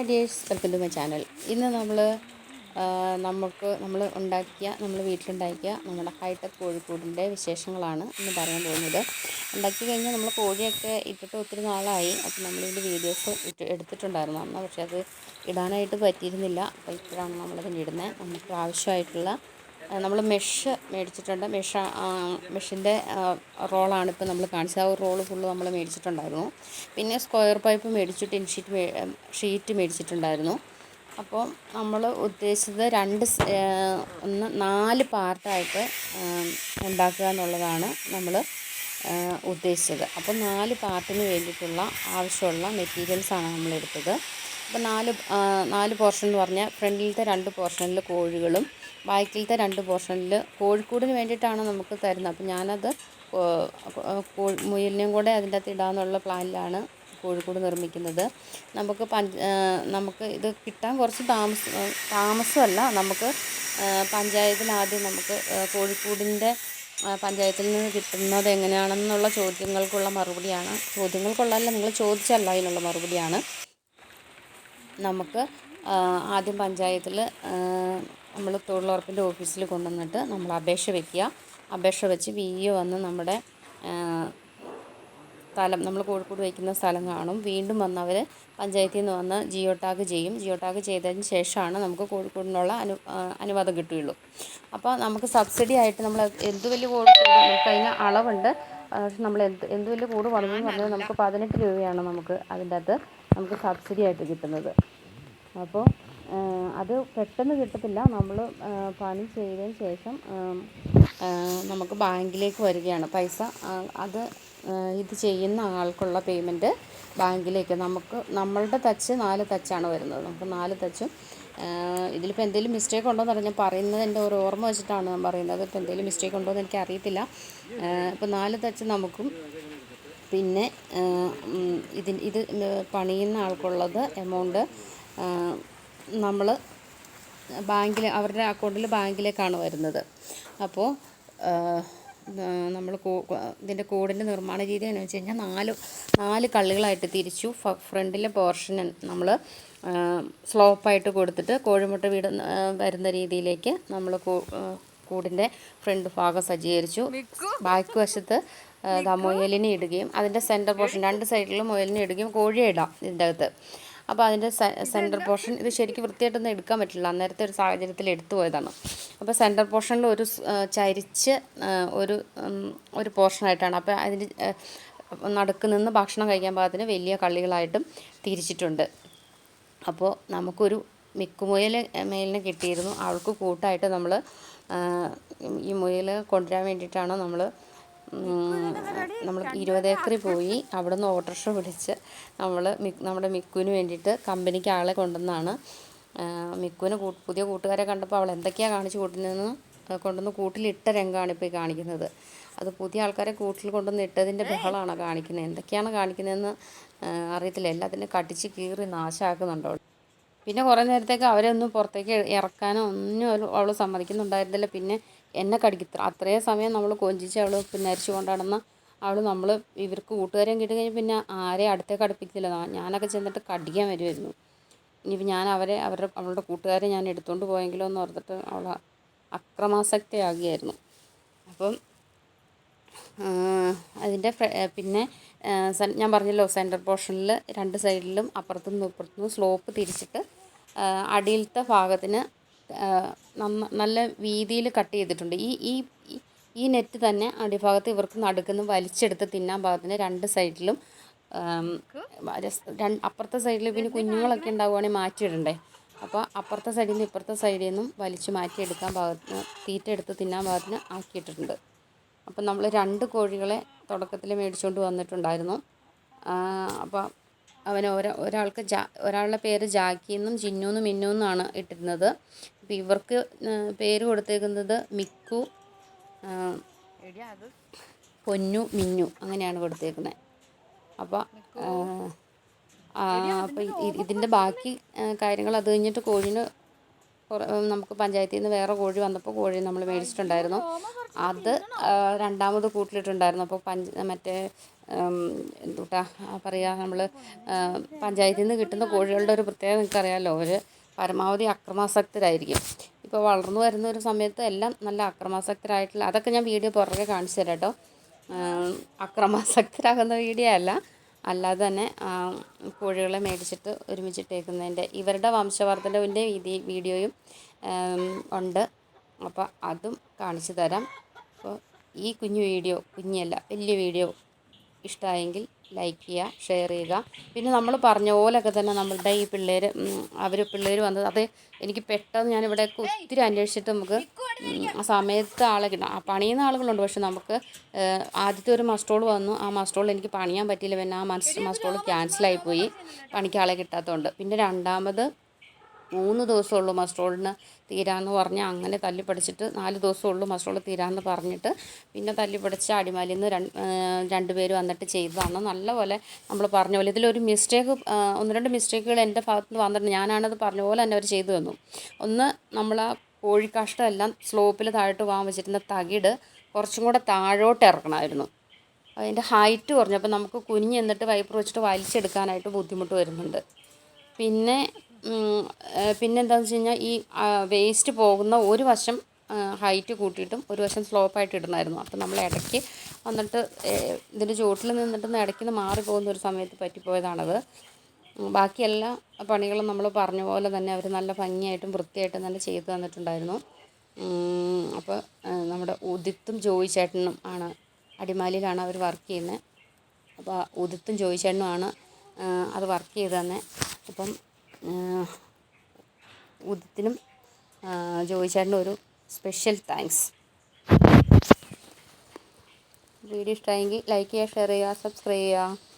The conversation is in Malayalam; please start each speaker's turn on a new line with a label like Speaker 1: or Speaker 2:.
Speaker 1: Hi dears welcome to my channel. ഇന്ന് നമ്മൾ നമുക്ക് നമ്മൾ ഉണ്ടാക്കിയ നമ്മൾ വീട്ടിലുണ്ടാക്കിയ നമ്മുടെ ഹൈടെക് കോഴിക്കൂടിന്റെ വിശേഷങ്ങളാണ് ഇന്ന് പറയാൻ പോകുന്നത്. ഉണ്ടാക്കി കഴിഞ്ഞാൽ നമ്മൾ കോഴിയൊക്കെ ഇട്ടിട്ട് ഒത്തിരി നാളായി. അപ്പോൾ നമ്മളിതിന്റെ വീഡിയോസ് ഇട്ട് എടുത്തിട്ടുണ്ടായിരുന്നു അന്ന്. പക്ഷേ അത് ഇടാനായിട്ട് പറ്റിയിരുന്നില്ല. അപ്പോൾ ഇപ്പോഴാണ് നമ്മളതിന് ഇടുന്നത്. നമുക്ക് ആവശ്യമായിട്ടുള്ള നമ്മൾ മെഷ് മേടിച്ചിട്ടുണ്ട്. മെഷ് മെഷിന്റെ റോളാണ് ഇപ്പോൾ നമ്മൾ കാണിച്ചത്. ആ ഒരു റോൾ ഫുള്ള് നമ്മൾ മേടിച്ചിട്ടുണ്ടായിരുന്നു. പിന്നെ സ്ക്വയർ പൈപ്പ് മേടിച്ചു ടിൻ ഷീറ്റ് ഷീറ്റ് മേടിച്ചിട്ടുണ്ടായിരുന്നു. അപ്പോൾ നമ്മൾ ഉദ്ദേശിച്ചത് രണ്ട് ഒന്ന് നാല് പാർട്ടായിട്ട് ഉണ്ടാക്കുക എന്നുള്ളതാണ് നമ്മൾ ഉദ്ദേശിച്ചത്. അപ്പോൾ നാല് പാർട്ടിന് വേണ്ടിയിട്ടുള്ള ആവശ്യമുള്ള മെറ്റീരിയൽസാണ് നമ്മൾ എടുത്തത് അപ്പോൾ നാല് നാല് പോർഷൻ എന്ന് പറഞ്ഞാൽ ഫ്രണ്ടിലത്തെ രണ്ട് പോർഷനിൽ കോഴികളും ബാക്കിലത്തെ രണ്ട് പോർഷനിൽ കോഴിക്കൂടിന് വേണ്ടിയിട്ടാണ് നമുക്ക് തരുന്നത്. അപ്പം ഞാനത് മുയലിനെയും കൂടെ അതിന്റെ അകത്ത് ഇടാമെന്നുള്ള പ്ലാനിലാണ് കോഴിക്കൂട് നിർമ്മിക്കുന്നത്. നമുക്ക് നമുക്ക് ഇത് കിട്ടാൻ കുറച്ച് താമസം താമസമല്ല. നമുക്ക് പഞ്ചായത്തിൽ ആദ്യം നമുക്ക് കോഴിക്കൂടിന്റെ പഞ്ചായത്തിൽ നിന്ന് കിട്ടുന്നത് എങ്ങനെയാണെന്നുള്ള ചോദ്യങ്ങൾക്കുള്ള മറുപടിയാണ്. ചോദ്യങ്ങൾക്കുള്ളതല്ല നിങ്ങൾ ചോദിച്ചല്ല അതിനുള്ള മറുപടിയാണ്. നമുക്ക് ആദ്യം പഞ്ചായത്തിൽ നമ്മൾ തൊഴിലുറപ്പിന്റെ ഓഫീസിൽ കൊണ്ടുവന്നിട്ട് നമ്മൾ അപേക്ഷ വയ്ക്കുക അപേക്ഷ വെച്ച് വി ഇ വന്ന് നമ്മുടെ സ്ഥലം നമ്മൾ കോഴിക്കോട് വയ്ക്കുന്ന സ്ഥലം കാണും. വീണ്ടും വന്നവർ പഞ്ചായത്തിൽ നിന്ന് വന്ന് ജിയോ ടാഗ് ചെയ്യും. ജിയോ ടാഗ് ചെയ്തതിന് ശേഷമാണ് നമുക്ക് കോഴിക്കോടിനുള്ള അനു അനുവാദം കിട്ടുകയുള്ളൂ. അപ്പോൾ നമുക്ക് സബ്സിഡി ആയിട്ട് നമ്മൾ എന്ത് വലിയ കോഴിക്കോട് നമുക്ക് അതിന് അളവുണ്ട്. പക്ഷെ നമ്മൾ എന്ത് എന്ത് വലിയ കൂട് വന്നു പറഞ്ഞാൽ നമുക്ക് പതിനെട്ട് രൂപയാണ് നമുക്ക് അതിന്റെ അകത്ത് നമുക്ക് സബ്സിഡി ആയിട്ട് കിട്ടുന്നത്. അപ്പോൾ അത് പെട്ടെന്ന് കിട്ടത്തില്ല. നമ്മൾ പണി ചെയ്തതിന് ശേഷം നമുക്ക് ബാങ്കിലേക്ക് വരികയാണ്. പൈസ അത് ഇത് ചെയ്യുന്ന ആൾക്കുള്ള പേയ്മെന്റ് ബാങ്കിലേക്ക്. നമുക്ക് നമ്മളുടെ തച്ച് നാല് തച്ചാണ് വരുന്നത്. നമുക്ക് നാല് തച്ചും ഇതിലിപ്പോൾ എന്തെങ്കിലും മിസ്റ്റേക്ക് ഉണ്ടോ എന്ന് പറഞ്ഞാൽ പറയുന്നത് എന്റെ ഒരു ഓർമ്മ വെച്ചിട്ടാണ് ഞാൻ പറയുന്നത്. ഇപ്പോൾ എന്തെങ്കിലും മിസ്റ്റേക്ക് ഉണ്ടോ എന്ന് എനിക്ക് അറിയത്തില്ല. ഇപ്പോൾ നാല് തച്ച് നമുക്കും പിന്നെ ഇതിന് ഇത് പണിയുന്ന ആൾക്കുള്ളത് എമൗണ്ട് നമ്മൾ ബാങ്കിൽ അവരുടെ അക്കൗണ്ടിൽ ബാങ്കിലേക്കാണ് വരുന്നത്. അപ്പോൾ നമ്മൾ ഇതിന്റെ കൂടിന്റെ നിർമ്മാണ രീതി എന്ന് വെച്ച് കഴിഞ്ഞാൽ നാല് നാല് കള്ളികളായിട്ട് തിരിച്ചു. ഫ്രണ്ടിലെ പോർഷൻ നമ്മൾ സ്ലോപ്പായിട്ട് കൊടുത്തിട്ട് കോഴിമുട്ട വീട് വരുന്ന രീതിയിലേക്ക് നമ്മൾ കൂടിന്റെ ഫ്രണ്ട് ഭാഗം സജ്ജീകരിച്ചു. ബാക്കി വശത്ത് മുയലിനെ ഇടുകയും അതിന്റെ സെന്റർ പോർഷൻ രണ്ട് സൈഡിലും മുയലിനെ ഇടുകയും കോഴിയെ ഇടാം ഇതിന്റെ അകത്ത്. അപ്പോൾ അതിന്റെ സെന്റർ പോർഷൻ ഇത് ശരിക്കും വൃത്തിയായിട്ടൊന്നും എടുക്കാൻ പറ്റില്ല. അന്നേരത്തെ ഒരു സാഹചര്യത്തിൽ എടുത്തു പോയതാണ്. അപ്പോൾ സെന്റർ പോർഷനിൽ ഒരു ചരിച്ച് ഒരു ഒരു പോർഷനായിട്ടാണ് അപ്പോൾ അതിന്റെ നടുക്ക് നിന്ന് ഭക്ഷണം കഴിക്കാൻ പാകത്തിന് വലിയ കള്ളികളായിട്ടും തിരിച്ചിട്ടുണ്ട്. അപ്പോൾ നമുക്കൊരു മിക്കുമുയൽ മേലിന് കിട്ടിയിരുന്നു. അവൾക്ക് കൂട്ടായിട്ട് നമ്മൾ ഈ മുയൽ കൊണ്ടുവരാൻ വേണ്ടിയിട്ടാണ് നമ്മൾ നമ്മൾ ഇരുപത് ഏക്കറിൽ പോയി. അവിടെ നിന്ന് ഓട്ടോറിക്ഷ വിളിച്ച് നമ്മൾ നമ്മുടെ മിക്കുവിന് വേണ്ടിയിട്ട് കമ്പനിക്ക് ആളെ കൊണ്ടുവന്നാണ്. മിക്കുവിന് പുതിയ കൂട്ടുകാരെ കണ്ടപ്പോൾ അവൾ എന്തൊക്കെയാണ് കാണിച്ച് കൂട്ടുന്നതെന്ന് കൊണ്ടുവന്ന് കൂട്ടിലിട്ട രംഗമാണ് ഇപ്പോൾ കാണിക്കുന്നത്. അത് പുതിയ ആൾക്കാരെ കൂട്ടിൽ കൊണ്ടുവന്ന് ഇട്ടതിന്റെ ബഹളമാണ് കാണിക്കുന്നത്? എന്തൊക്കെയാണ് കാണിക്കുന്നതെന്ന് അറിയത്തില്ല. എല്ലാത്തിനും കടിച്ച് കീറി നാശമാക്കുന്നുണ്ടോ പിന്നെ കുറേ നേരത്തേക്ക് അവരൊന്നും പുറത്തേക്ക് ഇറക്കാനോ ഒന്നും അവൾ സമ്മതിക്കുന്നുണ്ടായിരുന്നില്ല. പിന്നെ എന്നെ കടിക്കത്തില്ല അത്രയും സമയം നമ്മൾ കൊഞ്ചിച്ച് അവൾ പിന്നെ അരിച്ചു കൊണ്ടാടുന്ന അവൾ നമ്മൾ ഇവർക്ക് കൂട്ടുകാരെയും കിട്ടി കഴിഞ്ഞാൽ പിന്നെ ആരെയും അടുത്തേക്ക് അടുപ്പിക്കില്ല ഞാനൊക്കെ ചെന്നിട്ട് കടിക്കാൻ വരുമായിരുന്നു ഇനിയിപ്പോൾ ഞാൻ അവരെ അവരുടെ അവളുടെ കൂട്ടുകാരെ ഞാൻ എടുത്തുകൊണ്ട് പോയെങ്കിലോ എന്ന് ഓർത്തിട്ട് അവൾ അക്രമാസക്തയാകിയായിരുന്നു അപ്പം അതിന്റെ പിന്നെ ഞാൻ പറഞ്ഞല്ലോ സെന്റർ പോർഷനിൽ രണ്ട് സൈഡിലും അപ്പുറത്തുനിന്നും ഇപ്പുറത്തുനിന്നും സ്ലോപ്പ് തിരിച്ചിട്ട് അടിയിലത്തെ ഭാഗത്തിന് നല്ല വീതിയിൽ കട്ട് ചെയ്തിട്ടുണ്ട്. ഈ ഈ ഈ നെറ്റ് തന്നെ അടിഭാഗത്ത് ഇവർക്ക് നടുക്കുന്ന വലിച്ചെടുത്ത് തിന്നാൻ പാകത്തിന് രണ്ട് സൈഡിലും അപ്പുറത്തെ സൈഡിൽ പിന്നെ കുഞ്ഞുങ്ങളൊക്കെ ഉണ്ടാവുകയാണെങ്കിൽ മാറ്റിയിടണ്ടേ? അപ്പോൾ അപ്പുറത്തെ സൈഡിൽ നിന്ന് ഇപ്പുറത്തെ സൈഡിൽ നിന്നും വലിച്ച് മാറ്റിയെടുക്കാൻ പാകത്തിന് തീറ്റ എടുത്ത് തിന്നാൻ പാകത്തിന് ആക്കിയിട്ടുണ്ട്. അപ്പം നമ്മൾ രണ്ട് കോഴികളെ തുടക്കത്തിൽ മേടിച്ചുകൊണ്ട് വന്നിട്ടുണ്ടായിരുന്നു. അപ്പോൾ അവന് ഒരാ ഒരാൾക്ക് ജാ ഒരാളുടെ പേര് ജാക്കി എന്നും ജിന്നു എന്നും മിന്നു എന്നാണ് ഇട്ടിരുന്നത്. അപ്പോൾ ഇവർക്ക് പേര് കൊടുത്തേക്കുന്നത് മിക്കു പൊന്നു മിന്നു അങ്ങനെയാണ് കൊടുത്തേക്കുന്നത്. അപ്പോൾ അപ്പോൾ ഇതിന്റെ ബാക്കി കാര്യങ്ങൾ അത് കഴിഞ്ഞിട്ട് കോഴിന് നമുക്ക് പഞ്ചായത്തിൽ നിന്ന് വേറെ കോഴി വന്നപ്പോൾ കോഴി നമ്മൾ മേടിച്ചിട്ടുണ്ടായിരുന്നു. അത് രണ്ടാമത് കൂട്ടിലിട്ടുണ്ടായിരുന്നു. അപ്പോൾ പഞ്ച മറ്റേ എന്തുട്ടാ പറയുക നമ്മൾ പഞ്ചായത്തിൽ നിന്ന് കിട്ടുന്ന കോഴികളുടെ ഒരു പ്രത്യേകത നിങ്ങൾക്കറിയാമല്ലോ അവർ പരമാവധി അക്രമാസക്തരായിരിക്കും. ഇപ്പോൾ വളർന്നു വരുന്ന ഒരു സമയത്ത് എല്ലാം നല്ല അക്രമാസക്തരായിട്ടുള്ള അതൊക്കെ ഞാൻ വീഡിയോ പുറകെ കാണിച്ചു തരാം കേട്ടോ അക്രമാസക്തരാകുന്ന വീഡിയോ അല്ല അല്ലാതെ തന്നെ കോഴികളെ മേടിച്ചിട്ട് ഒരുമിച്ചിട്ടേക്കുന്നതിന്റെ ഇവരുടെ വംശവർദ്ധനവിന്റെ വീഡിയോയും ഉണ്ട്. അപ്പോൾ അതും കാണിച്ചു തരാം. അപ്പോൾ ഈ കുഞ്ഞു വീഡിയോ കുഞ്ഞല്ല വലിയ വീഡിയോ ഇഷ്ടമായെങ്കിൽ ലൈക്ക് ചെയ്യുക ഷെയർ ചെയ്യുക. പിന്നെ നമ്മൾ പറഞ്ഞ പോലൊക്കെ തന്നെ നമ്മളുടെ ഈ പിള്ളേർ അവർ പിള്ളേർ വന്നത് അത് എനിക്ക് പെട്ടെന്ന് ഞാനിവിടെ ഇവിടെ ഒത്തിരി അന്വേഷിച്ചിട്ട് നമുക്ക് ആ സമയത്ത് ആളെ കിട്ടണം പണിയുന്ന ആളുകളുണ്ട് പക്ഷെ നമുക്ക് ആദ്യത്തെ ഒരു മസ്റ്റോൾ വന്നു. ആ മസ്റ്റോൾ എനിക്ക് പണിയാൻ പറ്റിയില്ല. പിന്നെ ആ മസ് മസ്റ്റോൾ ക്യാൻസലായിപ്പോയി പണിക്ക് ആളെ കിട്ടാത്തതുകൊണ്ട്. പിന്നെ രണ്ടാമത് മൂന്ന് ദിവസമുള്ളൂ മസ്ട്രോളിന് തീരാമെന്ന് പറഞ്ഞ് അങ്ങനെ തല്ലി പഠിച്ചിട്ട് നാല് ദിവസമുള്ളൂ മസ്ട്രോൾ തീരാമെന്ന് പറഞ്ഞിട്ട് പിന്നെ തല്ലി പഠിച്ച അടിമാലിയിൽ നിന്ന് രണ്ട് രണ്ടുപേര് വന്നിട്ട് ചെയ്തതാണ്. നല്ലപോലെ നമ്മൾ പറഞ്ഞ പോലെ ഇതിലൊരു മിസ്റ്റേക്ക് ഒന്ന് രണ്ട് മിസ്റ്റേക്കുകൾ എന്റെ ഭാഗത്ത് നിന്ന് വന്നിട്ടുണ്ട്. ഞാനാണത് പറഞ്ഞ പോലെ തന്നെ അവർ ചെയ്തു തന്നു. ഒന്ന് നമ്മൾ ആ കോഴിക്കാഷ്ടമെല്ലാം സ്ലോപ്പിൽ താഴോട്ട് പോകാൻ വെച്ചിരുന്ന തകിട് കുറച്ചും കൂടെ താഴോട്ട് ഇറക്കണമായിരുന്നു അതിന്റെ ഹൈറ്റ് കുറഞ്ഞപ്പോൾ നമുക്ക് കുനിഞ്ഞ് എന്നിട്ട് വൈപ്പർ വെച്ചിട്ട് വലിച്ചെടുക്കാനായിട്ട് ബുദ്ധിമുട്ട് വരുന്നുണ്ട്. പിന്നെ പിന്നെന്താണെന്ന് വെച്ച് കഴിഞ്ഞാൽ ഈ വേസ്റ്റ് പോകുന്ന ഒരു വശം ഹൈറ്റ് കൂട്ടിയിട്ടും ഒരു വശം സ്ലോപ്പായിട്ട് ഇടുന്നായിരുന്നു അപ്പോൾ നമ്മൾ ഇടയ്ക്ക് വന്നിട്ട് ഇതിന്റെ ചുവട്ടിൽ നിന്നിട്ട് ഇടയ്ക്ക് നിന്ന് മാറി പോകുന്ന ഒരു സമയത്ത് പറ്റിപ്പോയതാണത്. ബാക്കി എല്ലാ പണികളും നമ്മൾ പറഞ്ഞ പോലെ തന്നെ അവർ നല്ല ഭംഗിയായിട്ടും വൃത്തിയായിട്ടും തന്നെ ചെയ്തു തന്നിട്ടുണ്ടായിരുന്നു. അപ്പോൾ നമ്മുടെ ഉദിത്തും ജോയി ചേട്ടനും ആണ് അടിമാലിയിലാണ് അവർ വർക്ക് ചെയ്യുന്നത് അപ്പോൾ ഉദിത്തും ജോയി ചേട്ടനും ആണ് അത് വർക്ക് ചെയ്ത് തന്നെ അപ്പം ഉദിത്തിനും ജോയിച്ചേട്ടനും ഒരു സ്പെഷ്യൽ താങ്ക്സ് വീഡിയോ ഇഷ്ടമായെങ്കിൽ ലൈക്ക് ചെയ്യുക ഷെയർ ചെയ്യുക സബ്സ്ക്രൈബ് ചെയ്യുക.